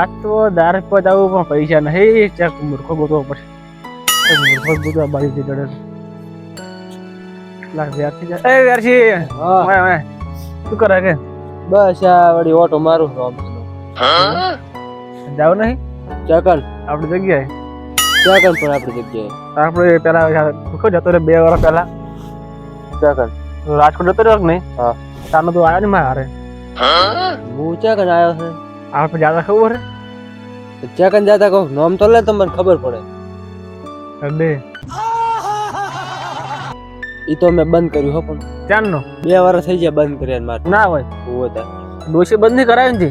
આ તો દાર પર આવું પણ પૈસા નહીં ચેક મૂર્ખો ગોતવો પડશે. મૂર્ખો ગોતવા બારી થી ચડે એ વ્યારસી હા. શું કરે કે? બસ આ વળી ઓટો મારું રોમ જાવ નહીં? ચકન. આપણી જગ્યાએ? ચકન પણ આપણી જગ્યાએ. આપણે પેલા શું જતો રે બે વર્ષ પહેલા. ચકન રાજકોટ જતો રહ્યો કે નહીં? હા. તાનો તો આવ્યો ને મારે હું? ચેકન આવ્યો છે? આપણે જાતા ખબર ચેકન જાતા કહું? નામ તો લે તમને ખબર પડે. હે બે ઈ તો મેં બંધ કર્યું હો પણ. ચાલનો બે વર્ષ થઈ ગયા બંધ કર્યા મારે. ના હોય. હું તા. ડોશી બંધ નહીં કરાવી ને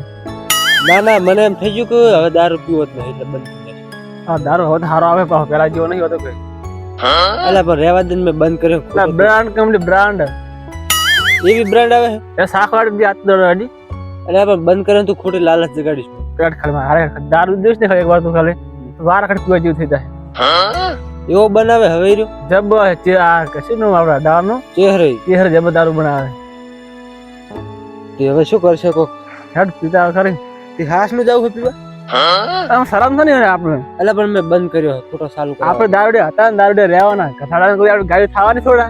ના ના મને એમ થઈ ગયું કે હવે દારૂ પીવો જ નહીં એટલે બંધ હા દારૂ હવે સારો આવે પણ પેલા જેવો નહીં હોતો કઈ. અલા પણ રેવા દે ને મેં બંધ કર્યો ના બ્રાન્ડ કંપની બ્રાન્ડ એવી બ્રાન્ડ આવે? છે? એ શાકવાડી બી આત દોડ અડી અલા પણ બંધ કરે તો ખોટી લાલચ જગાડીશ. પેટ ખાલી હારે દારૂ દિવસ ને ખાલી એક વાર તું ખાલી. વાર ખડ પીવા જેવું થઈ જાય. એવો બનાવે હવે રહ્યો? જબ ચે આ કશું નું આપડા દારૂ ચહેરે. ચહેર જબ દારૂ બનાવે. તે હવે શું કરશે કો હેડ પીતા ખરી તે હાસનું જાવ પીવા? આમ શરમ તો નહીં આપણે. એટલે પણ મેં બંધ કર્યો ખોટો ચાલુ કર્યો આપણે દારૂડે હતા ને દારૂડે રહેવાના. કથાડા કોઈ આપણે ગાડી થવાની થોડા.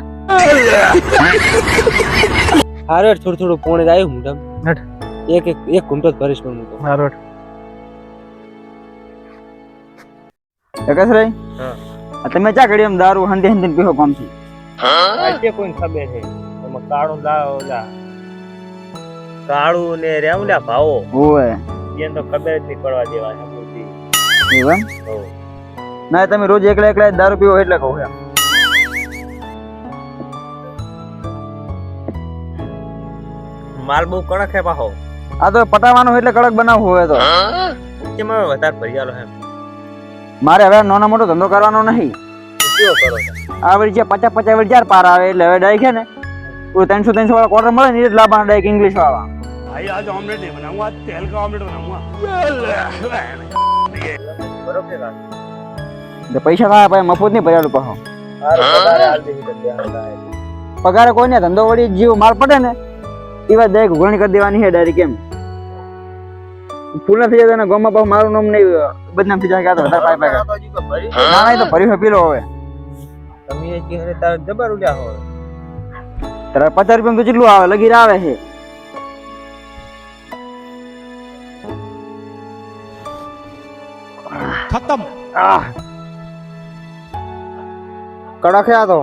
હારે થોડું થોડું પોણે જ આવ્યું હું તમ હેડ. એક એક એક ઘૂંટો જ ભરીશ પણ હું તો મારો પ્રકાશભાઈ હા. તમે ચા ઘડી એમ દારૂ હંતે હંતે પીહો કોમ છે આજે કોઈ ખબર છે એમાં કાળું દાળો કાળું ને રેવલા ભાવો. ઓવે. એને તો ખબર જ નહીં પડવા દેવા પૂરતી. એવું ના તમે રોજ એકલા એકલા જ દારૂ પીવો એટલે કહું એમ. માલ બહુ કડક હે પાહો. આ તો પટાવાનો એટલે કડક બનાવવું હોય તો. કેમાં વધારે ભરિયાલો હે. મારે હવે નાનો મોટો ધંધો કરવાનો નહીં. કેવો કરો આ વળી જે પચાસ પચાસ વળી ચાર પાર આવે એટલે હવે ડાય છે ને. પૂરું ત્રણસો ત્રણસો વાળા ક્વાર્ટર મળે ને એટલે જ લાવવાના ડાયક ઇંગ્લિશ વાળા. બરોબર છે ऑमलेट તો પૈસા થાય ભાઈ મફત નહીં ભરેલું પાછો. પગારે કોઈ ને ધંધો વળી જીવ માર પડે ને એ વાત ડાયરેક્ટ ઉઘરણી કરી દેવાની છે ડાયરી કેમ ફૂલ નથી જતા ને ગામમાં પાછું મારું નામ નહીં બદનામ થઈ જાય કે તો ભરી. ના ના તો ભરી પીલો હવે. તમે જબર ઉડ્યા હોય. તારા પચાસ રૂપિયા તો કેટલું આવે લગીર આવે છે. ખતમ. કડક આ તો.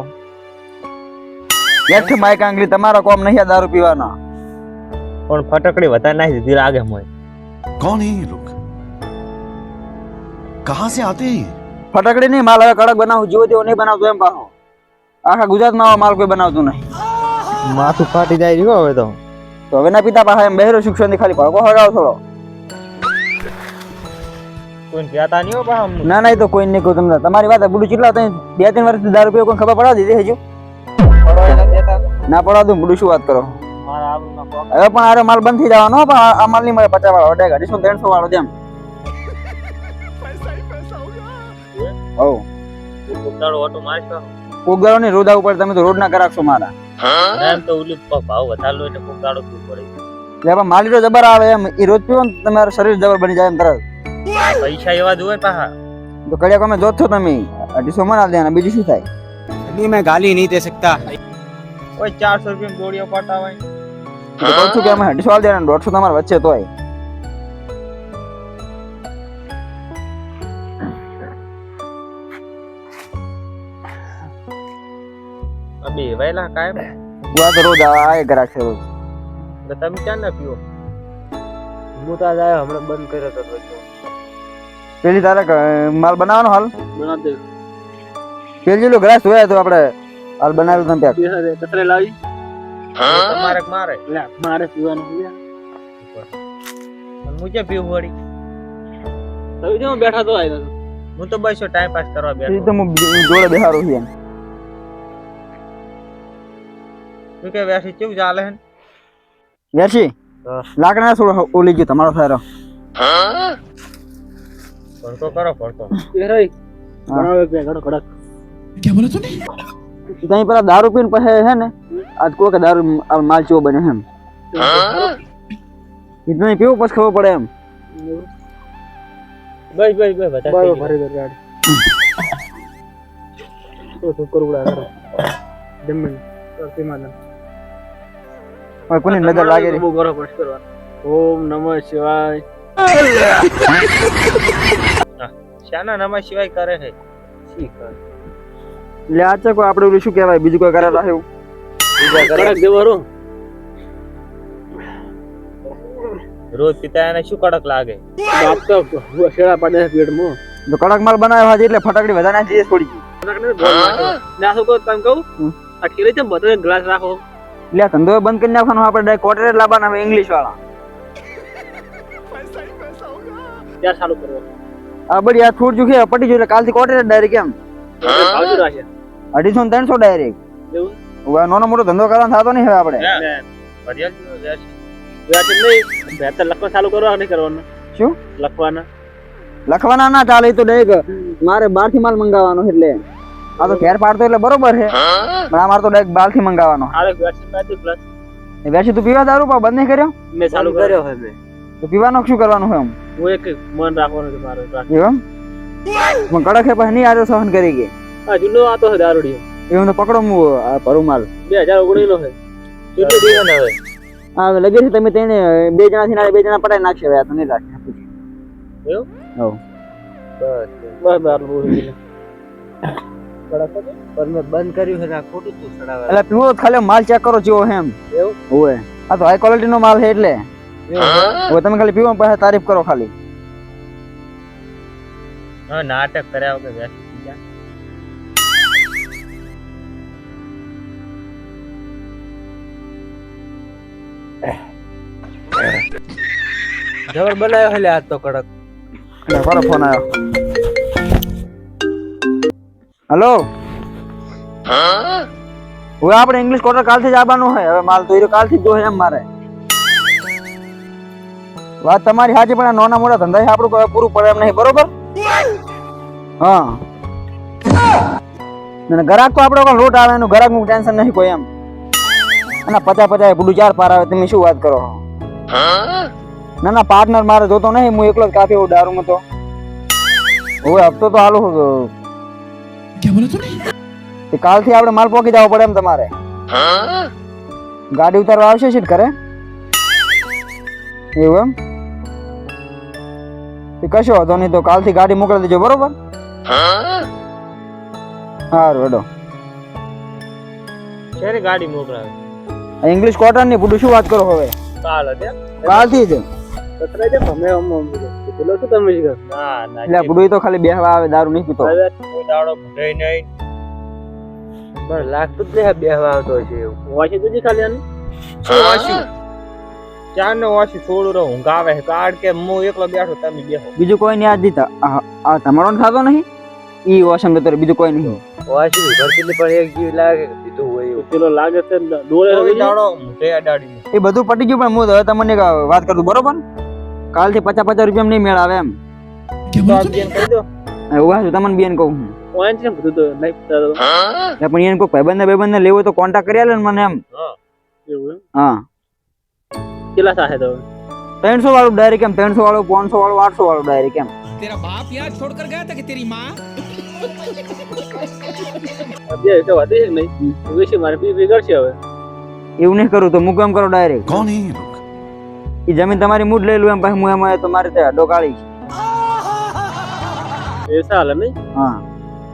યઠ માઈક આંગળી તમારો કોમ નહીં દારૂ પીવાના. પણ ફટકડી વધારે નાખી દીધી લાગે મોય. કોણ હે લોક? કહાં સે આતે ફટકડી નહીં માલ હવે કડક બનાવું જીવો તેવો નહીં બનાવતો એમ પાહો આખા ગુજરાતમાં માલ કોઈ બનાવતું નહીં. માથું ફાટી જાય છે હવે તો. તો હવે ના પિતા પાસે એમ બહેરો શિક્ષણથી ખાલી ભળકો હગાવ થોડો. કોઈ કહેતા નહીં હો બા અમને. ના ના એ તો કોઈ નહીં કહું તમને. તમારી વાત બુડું કેટલા તમે બે ત્રણ વર્ષથી દારૂ પીવો કોઈ ખબર પડાવી દીધી હજુ? ના પડવા દઉં બુડું શું વાત કરો? મારા આબરૂમાં કોક હવે પણ આરે માલ બંધ થઈ જવાનો હો, પણ આ- આ માલ નહીં મળે પચાસ વાળો અઢાર અઢીસો ત્રણસો વાળો જેમ? ઓ ઉતાળો ઓટો મારશો ઉગાડો ઉપર તમે તો રોડ ના કરાવશો મારા. એમ તો ઓલી પ- ભાવ વધારે લો એટલે ઉતાળો પીવું પડે. એટલે પણ માલી તો જબર આવે એમ. એ રોજ પીવો ને તમારું શરીર જબર બની જાય એમ તરત. પૈસા એવા જોવે પાહા. તો કડિયા કોમે જોતો તમે. અઢીસો માં ના દેના બીજું શું થાય? નહીં મેં ગાલી નહીં દે શકતા. ઓય ચારસો રૂપિયા ગોળીઓ પાટા હોય તો છું કે અમે અઢીસો આલ દેના દોઢસો તમારા વચ્ચે તોય. તો રોજ આય ગરાક છે તમે ક્યાં ના પીઓ? હું તો હમણાં બંધ કર્યો હતો પેલી તારે ક- માલ બનાવવાનો હાલ? બના દે. પેલી જેટલો ગ્રાસ જોયા તો આપણે હાલ બનાવેલું તમે પેક. બે કતરે લાવી. તમારે કે મારે? લે મારે પીવાનું છે. હું ક્યાં પીવું વળી? તમે કેમ બેઠા તો આયલા છો? હું તો બસ ટાઈમ પાસ કરવા એ બેઠો તો હું જોડે બેહારું છું એમ. તું કે વ્યાસી કેવું ચાલે હે વેરશી હા. લાકડા ના થોડો ઓલી ગયો તમારો થારો ફરતો કરો ફરતો એ રહી. બનાવે કે ઘડો કડક કે બોલે તું ત્યાં પેલા દારૂ પીને પછી હે ને આજ કો કે દારૂ માલ ચો બને એમ. ઇતને પીવું પછી ખબર પડે એમ? બસ બસ બસ બતા ભરી દર ગાડી તો તું કરુડા કરો જમીન કરતી માનન પણ કોની નજર લાગે રે બહુ ગરો પડે ઓમ નમઃ શિવાય. શાના નામા સિવાય કરે છે શી કરે? લે આ છે કોઈ આપણે શું કહેવાય? બીજું કોઈ કરે એવું? બીજા કરે કડક જેવો રોજ પિતા એને શું કડક લાગે? બાપ તો શેડા પાડે છે પેટમાં. તો કડક માલ બનાવ્યો હાજી એટલે ફટાકડી વધારે દઈએ થોડી. ને શું કહું તમે કહું? હમ. આ ઠેલી છે ને બધો ગ્લાસ રાખો. લે ધંધો બંધ કરી નાખવાનો આપણે ડાયરેક્ટ કોટરે લાવવાના ઇંગ્લિશ વાળા. ત્યાં ચાલુ કરવો આ બધી આ છૂટ જુખે પટી ગયું એટલે કાલથી કોટરે ડાયરેક્ટ એમ. અઢીસો ને ત્રણસો ડાયરેક્ટ નાનો મોટો ધંધો કરવાનો થતો નહીં હવે આપણે. લખવા ચાલુ કરવા નહીં કરવાનું. શું? લખવાના. લખવાના ના ચાલે તો ડાયરેક્ટ મારે બારથી માલ મંગાવવાનો એટલે. આ તો ઘેર પાડતો એટલે બરોબર છે. પણ આ મારે તો ડાયરેક્ટ બારથી મંગાવવાનો વેચી તું પીવા દારૂ પણ બંધ નહીં કર્યો? મેં ચાલુ કર્યો. હવે તો પીવાનો શું કરવાનું હોય એમ? હું એક મન રાખવાનું છે મારે. એવું પણ કડક હે પણ નહીં આજે સહન કરી ગઈ. આ જૂનો આતો છે દારૂડિયો. એવું તો પકડો હું આ પરુમાલ માલ બે હજાર ઓગણીસ નો છે. કેટલું દીવન હવે હા લગે છે તમે તેને બે જણા થી બે જણા પટાઈ નાખશે હવે આ તો નહીં રાખે. એવું? હવ. બસ બસ. બોલી મેં બંધ કર્યું છે ખોટું તું એટલે પીવો ખાલી માલ ચેક કરો જેવો એમ. એવું? હોય આ તો હાઈ ક્વોલિટી નો માલ છે એટલે? હવે તમે ખાલી પીવો પાસે તારીફ કરો ખાલી. હા નાટક કર્યા વગર વ્યસ્ત જબર બનાવ્યો હલે આજ તો કડક. મારો ફોન આવ્યો હેલો? હવે આપણે ઇંગ્લિશ ક્વાર્ટર કાલથી જ આવવાનું હોય. હવે માલ તો કાલથી જ જોઈએ એમ મારે. વાત તમારી સાચી પણ નાના મોટા ધંધા આપણું પૂરું પડે એમ નહીં બરોબર? હા. ગ્રાહક તો આપણો પણ લોટ આવે એનું ગ્રાહકનું ટેન્શન નહીં કોઈ એમ. અને પચાસ પચાસ પેલું ચાર પાર આવે તમે શું વાત કરો? ના ના પાર્ટનર મારે જોતો નહીં હું એકલો જ કાફી એવું દારૂમાં તો. હવે હપ્તો તો હાલો કે કાલથી આપણે માલ પોકી જવો પડે એમ તમારે. ગાડી ઉતારવા આવશે છે ઘરે? એવું એમ? તે કશો વાંધો નહીં તો કાલથી ગાડી મોકલી દેજો બરોબર? સારું હેડો. ક્યારે ગાડી મોકલાવે? ઇંગ્લિશ કોટનની પૂડું શું વાત કરો હવે? કાલ હતી કાલથી જ. છે અમે આમ આમ પેલો શું તમે શીખો ના ના એટલે પૂરું તો ખાલી બેહવા આવે દારૂ નહીં પીતો. હવે કોઈ દાડો ભૂટાઈ નહીં. પણ લાગતું જ નહીં બેહવા આવતો છે વાંચી ખાલી આનું? શું વાંચ્યું? ચાનો વાસી થોડું રહો ઊંઘ આવે છે કાળ કે હું એકલો બેઠો તમે બેહો બીજું કોઈ નહીં આ દીતા આ તમારો થતો નહીં ઈ વાસણ તો બીજું કોઈ નહીં વાસી ભરતી પણ એક જીવ લાગે કીધું હોય પેલો લાગે છે ડોળે ડાળો મુઠે અડાડી એ બધું પટી ગયું પણ હું હવે તમને વાત કરું બરોબર કાલથી પચાસ પચાસ રૂપિયા નહીં મેળ આવે એમ ઉભા છું તમને બેન કહું હું પણ એને કોઈ ભાઈબંધ ભાઈબંધ લેવો તો કોન્ટેક્ટ કરી આલે મને એમ હા કેટલા થશે તો ત્રણસો વાળો ડાયરેક્ટ કેમ ત્રણસો વાળો પાંચસો વાળો આઠસો વાળો ડાયરેક્ટ કેમ તેરા બાપ યાર છોડ કર ગયા હતા કે તેરી માં અત્યારે તો વધે છે નહીં વિશે મારે બી બિગડશે હવે એવું નહીં કરું તો હું કામ કરો ડાયરેક્ટ કોણ હે એ જમીન તમારી મૂડ લઈ લઉં એમ પછી હું એમ આવે તો મારે ત્યાં ડોકાળી છે એસા હાલ નહીં હા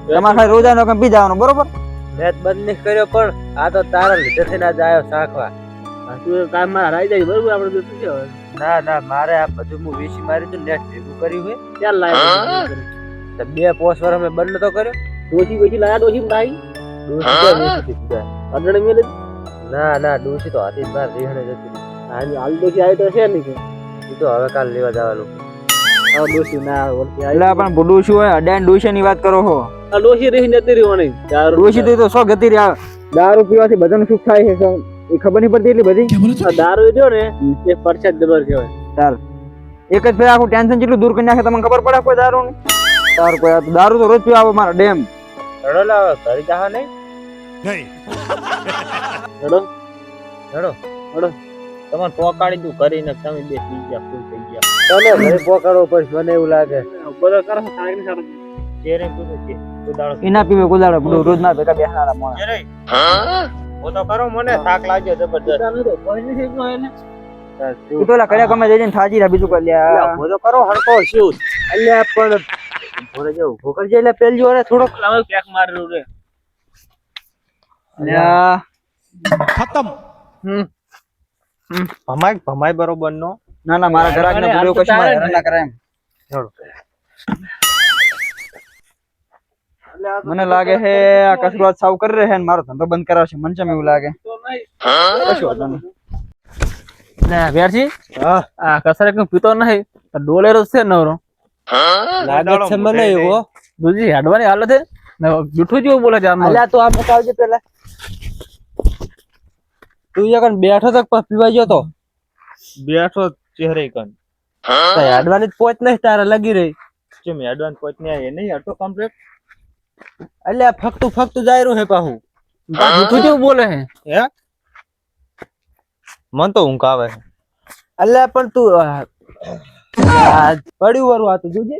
તમારે ખાલી રોજાનો કામ પી જવાનો બરોબર મેચ બંધ નહીં કર્યો પણ આ તો તારા લીધે થઈને આજે આવ્યો સાંખવા આ કામમાં હરાઈ જાય બરોબર? આપણે તો શું છે ના ના મારે આ બધું હું વીસી માર્યું હતું નેટ ભેગું કર્યું હોય. ક્યાં લાયા તો બે પોસ વાર અમે બંધ તો કર્યો. ડોસી પછી લાયા ડોસી ભાઈ ડોસી મેલે ના ના ડોસી તો હાથી બહાર બાર રીહણે જતી. હાલ ડોસી આવી તો છે નહીં કે? ઈ તો હવે કાલ લેવા જવાનું. એટલે પણ ભૂડું શું હોય અડાન ડોશી ની વાત કરો હો. આ ડોસી રહી જતી રહ્યો નહીં ડોશી તો એ સો ગતિ રહ્યા. દારૂ પીવાથી બધાનું સુખ થાય છે શું? એ ખબર નહીં પડતી એટલી બધી? દારૂ જો ને એ પરસાદ જબર કહેવાય. તાર એક જ ફેર આખું ટેન્શન જેટલું દૂર કરી નાખે તમને ખબર પડે કોઈ દારૂ ની તાર કોઈ દારૂ તો રોજ પીવા આવે મારા ડેમ. રડો લાવો ઘરે જાહો નહીં. નહીં. રડો. રડો. રડો. તમારે પોકાડી દઉં કરીને તમે બે પી ગયા ફૂલ થઈ ગયા. તમે ઘરે પોકાડવો પડશે મને એવું લાગે. બધો કરો સારી સારી ચેરે પૂછે છે કોદાળો એના પીવે કોદાળો રોજ ના ભેગા બેસનારા મોણા હું તો કરો મને થાક લાગ્યો જબરદસ્ત. તું પેલા કડ્યા કમે જઈને થાજી રહ્યા બીજું કરી લ્યા હું તો કરો હરકો શું અલ્યા પણ ભોરે જો ઊભો કરજે એટલે પેલજો અરે થોડોક. લાવ પેક મારેલું રે. અલ્યા ખતમ. હમ. ભમાય ભમાય બરોબર નો ના ના મારા ઘરાક ને પૂરો કશું ના કરે એમ. મને લાગે છે આ કસરત સાવ કરી રહે ને મારો ધંધો બંધ કરાવશે મને ચમ એવું લાગે? તો કશું વાંધો નહીં. વ્યારજી આ કસર એક પીતો નહીં. ડોલેરો છે નવરો. લાગે છે મને એવો દૂજી હેડવાની હાલત છે? ને જૂઠું જેવું બોલે છે આમ? અલ્યા તું આ બતાવજે પેલા. તું યકન બેઠો તક પીવા ગયો તો? બેઠો ચહેરે કન હેડવાની પોચ નહીં તારે લગી રહી. જેમ હાડવાની પહોંચ ને એ નહીં હટો કમ્પ્લીટ અલ્યા ફક્ત ફક્ત જાય રહ્યું હે પાહું. જૂઠું જેવું બોલે હે? મન તો ઊંઘ આવે અલ્યા પણ તું પડ્યું વાળું આ તું જોજે.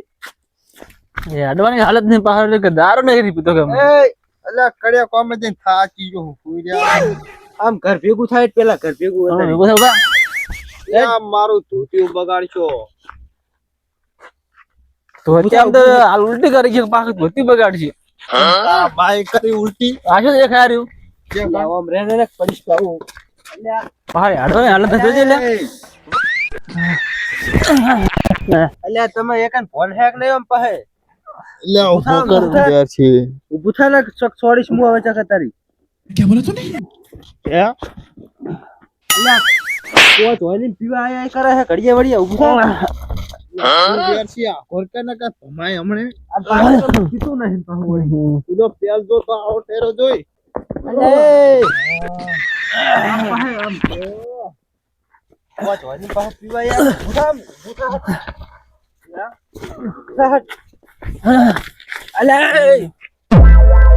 એ અડવાની હાલત ને પાછળ કે દારૂ નહીં તો કે અલ્યા કડિયા કોમે જઈને થાકી ગયો હું સુઈ રહ્યા. આમ ઘર ભેગું થાય પેલા ઘર ભેગું થાય વધારે. ઊભા થાઓ મારું ધોતિયું બગાડશો. તો અત્યારે આમ તો હાલ ઉલટી કરી છે પાછું ધોતી બગાડશે. આ બાઈક કરી ઉલટી. આ શું દેખાય રહ્યું? જે ગામ રે રે પડીશ પાઉ ભારે હાડો હાલત જોજે લે. અલ્યા તમે એકન ફોન હેક નહીં એમ પહે લે ઊભો કર યાર છે. ઊભો પીવા કરે હે ઘડીએ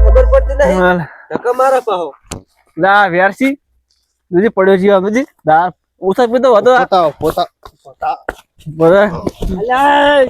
ખબર પડતી નહીં. મારા પાહો. ના વ્યારસી. દૂજી પડ્યો છે બધી દૂજી ઉસા પીતો હતો પોતા પોતા પોતા. બરાબર